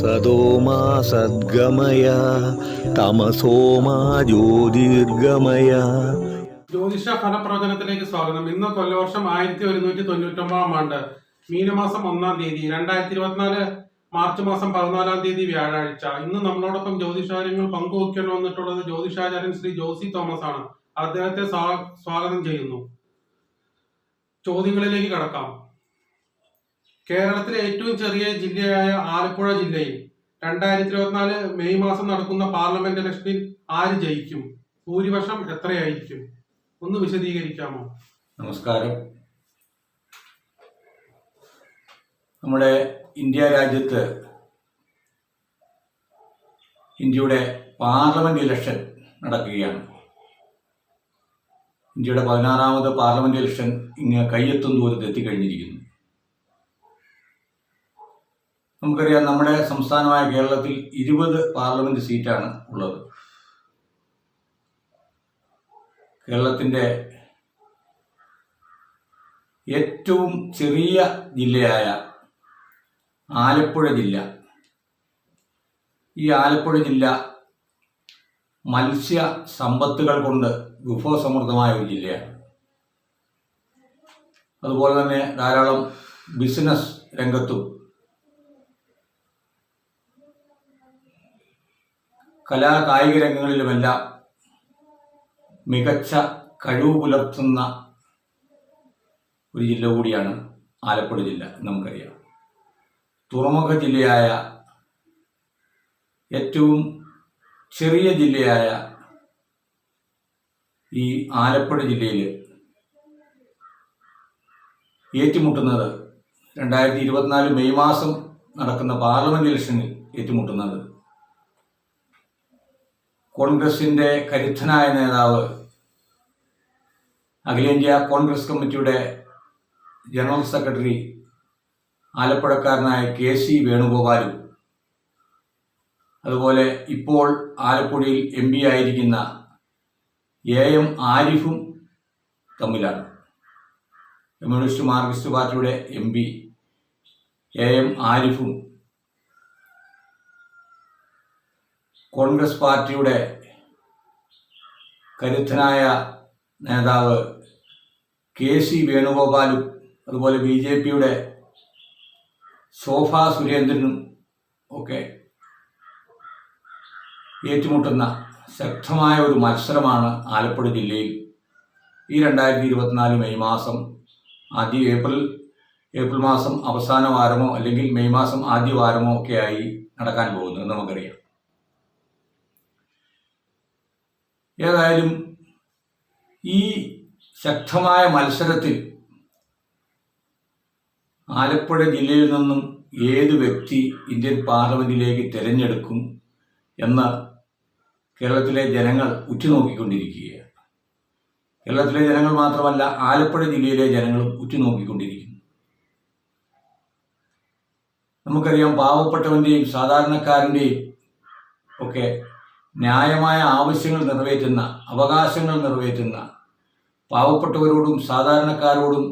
സത്യോമാ സദ്ഗമയ തമസോമാ ജ്യോതിർഗമയ. ജ്യോതിഷ ഫലപ്രവചനത്തിലേക്ക് സ്വാഗതം. ഇന്ന് കൊല്ലവർഷം ആയിരത്തി ഒരുന്നൂറ്റി തൊണ്ണൂറ്റൊമ്പതാം ആണ്ട് മീനമാസം ഒന്നാം തീയതി രണ്ടായിരത്തി ഇരുപത്തിനാല് മാർച്ച് മാസം പതിനാലാം തീയതി വ്യാഴാഴ്ച. ഇന്ന് നമ്മളോടൊപ്പം ജ്യോതിഷാചാര്യങ്ങൾ പങ്കുവയ്ക്കാൻ വന്നിട്ടുള്ളത് ജ്യോതിഷാചാര്യൻ ശ്രീ ജോസി തോമസ് ആണ്. അദ്ദേഹത്തെ സ്വാഗതം ചെയ്യുന്നു. ചോദ്യങ്ങളിലേക്ക് കടക്കാം. കേരളത്തിലെ ഏറ്റവും ചെറിയ ജില്ലയായ ആലപ്പുഴ ജില്ലയിൽ രണ്ടായിരത്തി ഇരുപത്തിനാല് മെയ് മാസം നടക്കുന്ന പാർലമെന്റ് ഇലക്ഷനിൽ ആര് ജയിക്കും? ഭൂരിപക്ഷം എത്രയായിരിക്കും? ഒന്ന് വിശദീകരിക്കാമോ? നമസ്കാരം. നമ്മുടെ ഇന്ത്യ രാജ്യത്ത് ഇന്ത്യയുടെ പാർലമെന്റ് ഇലക്ഷൻ നടക്കുകയാണ്. ഇന്ത്യയുടെ പതിനാറാമത് പാർലമെന്റ് ഇലക്ഷൻ ഇങ്ങ് കയ്യെത്തും ദൂരത്ത് എത്തിക്കഴിഞ്ഞിരിക്കുന്നു. നമുക്കറിയാം നമ്മുടെ സംസ്ഥാനമായ കേരളത്തിൽ ഇരുപത് പാർലമെന്റ് സീറ്റാണ് ഉള്ളത്. കേരളത്തിന്റെ ഏറ്റവും ചെറിയ ജില്ലയായ ആലപ്പുഴ ജില്ല. ഈ ആലപ്പുഴ ജില്ല മത്സ്യ സമ്പത്തുകൾ കൊണ്ട് വിഭവസമൃദ്ധമായ ഒരു ജില്ലയാണ്. അതുപോലെ തന്നെ ധാരാളം ബിസിനസ് രംഗത്തും കലാ കായിക രംഗങ്ങളിലുമെല്ലാം മികച്ച കഴിവ് പുലർത്തുന്ന ഒരു ജില്ല കൂടിയാണ് ആലപ്പുഴ ജില്ല നമുക്കറിയാം. തുറമുഖ ജില്ലയായ ഏറ്റവും ചെറിയ ജില്ലയായ ഈ ആലപ്പുഴ ജില്ലയിൽ ഏറ്റുമുട്ടുന്നത് രണ്ടായിരത്തി ഇരുപത്തിനാല് മെയ് മാസം നടക്കുന്ന പാർലമെന്റ് ഇലക്ഷനിൽ ഏറ്റുമുട്ടുന്നത് കോൺഗ്രസിന്റെ കരുത്തനായ നേതാവ് അഖിലേന്ത്യാ കോൺഗ്രസ് കമ്മിറ്റിയുടെ ജനറൽ സെക്രട്ടറി ആലപ്പുഴക്കാരനായ കെ സി വേണുഗോപാലും അതുപോലെ ഇപ്പോൾ ആലപ്പുഴയിൽ എം പി ആയിരിക്കുന്ന എ എം ആരിഫും തമ്മിലാണ്. കമ്മ്യൂണിസ്റ്റ് മാർക്സിസ്റ്റ് പാർട്ടിയുടെ എം പി എ എം ആരിഫും കോൺഗ്രസ് പാർട്ടിയുടെ കരുത്തനായ നേതാവ് കെ സി വേണുഗോപാലും അതുപോലെ ബി ജെ പിയുടെ ശോഭ സുരേന്ദ്രനും ഒക്കെ ഏറ്റുമുട്ടുന്ന ശക്തമായ ഒരു മത്സരമാണ് ആലപ്പുഴ ജില്ലയിൽ. ഈ രണ്ടായിരത്തി ഇരുപത്തിനാല് മെയ് മാസം ആദ്യ ഏപ്രിൽ ഏപ്രിൽ മാസം അവസാന വാരമോ അല്ലെങ്കിൽ മെയ് മാസം ആദ്യ വാരമോ ഒക്കെയായി നടക്കാൻ പോകുന്നത് നമുക്കറിയാം. ഏതായാലും ഈ ശക്തമായ മത്സരത്തിൽ ആലപ്പുഴ ജില്ലയിൽ നിന്നും ഏത് വ്യക്തി ഇന്ത്യൻ പാർലമെന്റിലേക്ക് തിരഞ്ഞെടുക്കും എന്ന് കേരളത്തിലെ ജനങ്ങൾ ഉറ്റുനോക്കിക്കൊണ്ടിരിക്കുകയാണ്. കേരളത്തിലെ ജനങ്ങൾ മാത്രമല്ല ആലപ്പുഴ ജില്ലയിലെ ജനങ്ങളും ഉറ്റുനോക്കിക്കൊണ്ടിരിക്കുന്നു. നമുക്കറിയാം പാവപ്പെട്ടവന്റെയും സാധാരണക്കാരന്റെയും ഒക്കെ ന്യായമായ ആവശ്യങ്ങൾ നിറവേറ്റുന്ന അവകാശങ്ങൾ നിറവേറ്റുന്ന പാവപ്പെട്ടവരോടും സാധാരണക്കാരോടും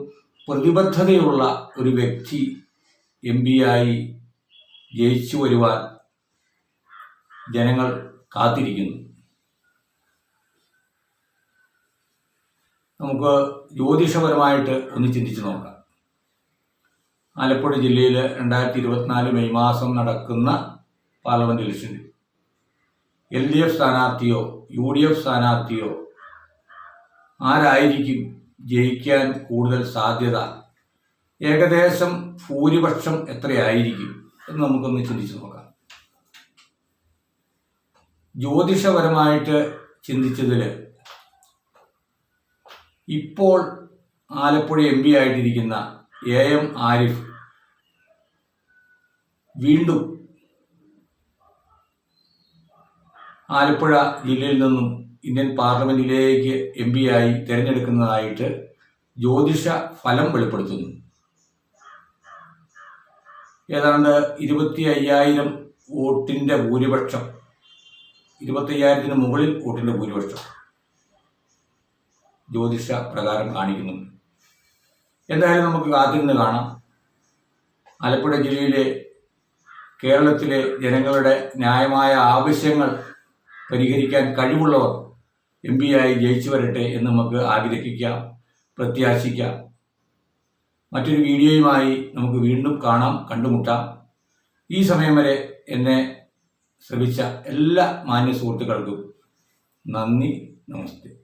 പ്രതിബദ്ധതയുള്ള ഒരു വ്യക്തി എം ആയി ജയിച്ചു വരുവാൻ ജനങ്ങൾ കാത്തിരിക്കുന്നു. നമുക്ക് ജ്യോതിഷപരമായിട്ട് ഒന്ന് ചിന്തിച്ചു നോക്കാം. ആലപ്പുഴ ജില്ലയിൽ രണ്ടായിരത്തി ഇരുപത്തിനാല് മെയ് മാസം നടക്കുന്ന പാർലമെന്റ് ഇലക്ഷനിൽ എൽ ഡി എഫ് സ്ഥാനാർത്ഥിയോ യു ഡി എഫ് സ്ഥാനാർത്ഥിയോ ആരായിരിക്കും ജയിക്കാൻ കൂടുതൽ സാധ്യത? ഏകദേശം ഭൂരിപക്ഷം എത്രയായിരിക്കും എന്ന് നമുക്കൊന്ന് ചിന്തിച്ചു നോക്കാം. ജ്യോതിഷപരമായിട്ട് ചിന്തിച്ചതിൽ ഇപ്പോൾ ആലപ്പുഴ എം പി ആയിട്ടിരിക്കുന്ന എ എം ആരിഫ് വീണ്ടും ആലപ്പുഴ ജില്ലയിൽ നിന്നും ഇന്ത്യൻ പാർലമെന്റിലേക്ക് എം ആയി തിരഞ്ഞെടുക്കുന്നതായിട്ട് ജ്യോതിഷ ഫലം വെളിപ്പെടുത്തുന്നു. ഏതാണ്ട് ഇരുപത്തി അയ്യായിരം വോട്ടിന്റെ ഭൂരിപക്ഷം ഇരുപത്തി അയ്യായിരത്തിന് മുകളിൽ വോട്ടിന്റെ ഭൂരിപക്ഷം ജ്യോതിഷ പ്രകാരം കാണിക്കുന്നുണ്ട്. എന്തായാലും നമുക്ക് കാത്തിരുന്ന് കാണാം. ആലപ്പുഴ ജില്ലയിലെ കേരളത്തിലെ ജനങ്ങളുടെ ന്യായമായ ആവശ്യങ്ങൾ പരിഹരിക്കാൻ കഴിവുള്ളവർ എം പി ആയി ജയിച്ചു വരട്ടെ എന്ന് നമുക്ക് ആഗ്രഹിക്കാം പ്രത്യാശിക്കാം. മറ്റൊരു വീഡിയോയുമായി നമുക്ക് വീണ്ടും കാണാം കണ്ടുമുട്ടാം. ഈ സമയം വരെ എന്നെ ശ്രമിച്ച എല്ലാ മാന്യ സുഹൃത്തുക്കൾക്കും നന്ദി നമസ്തേ.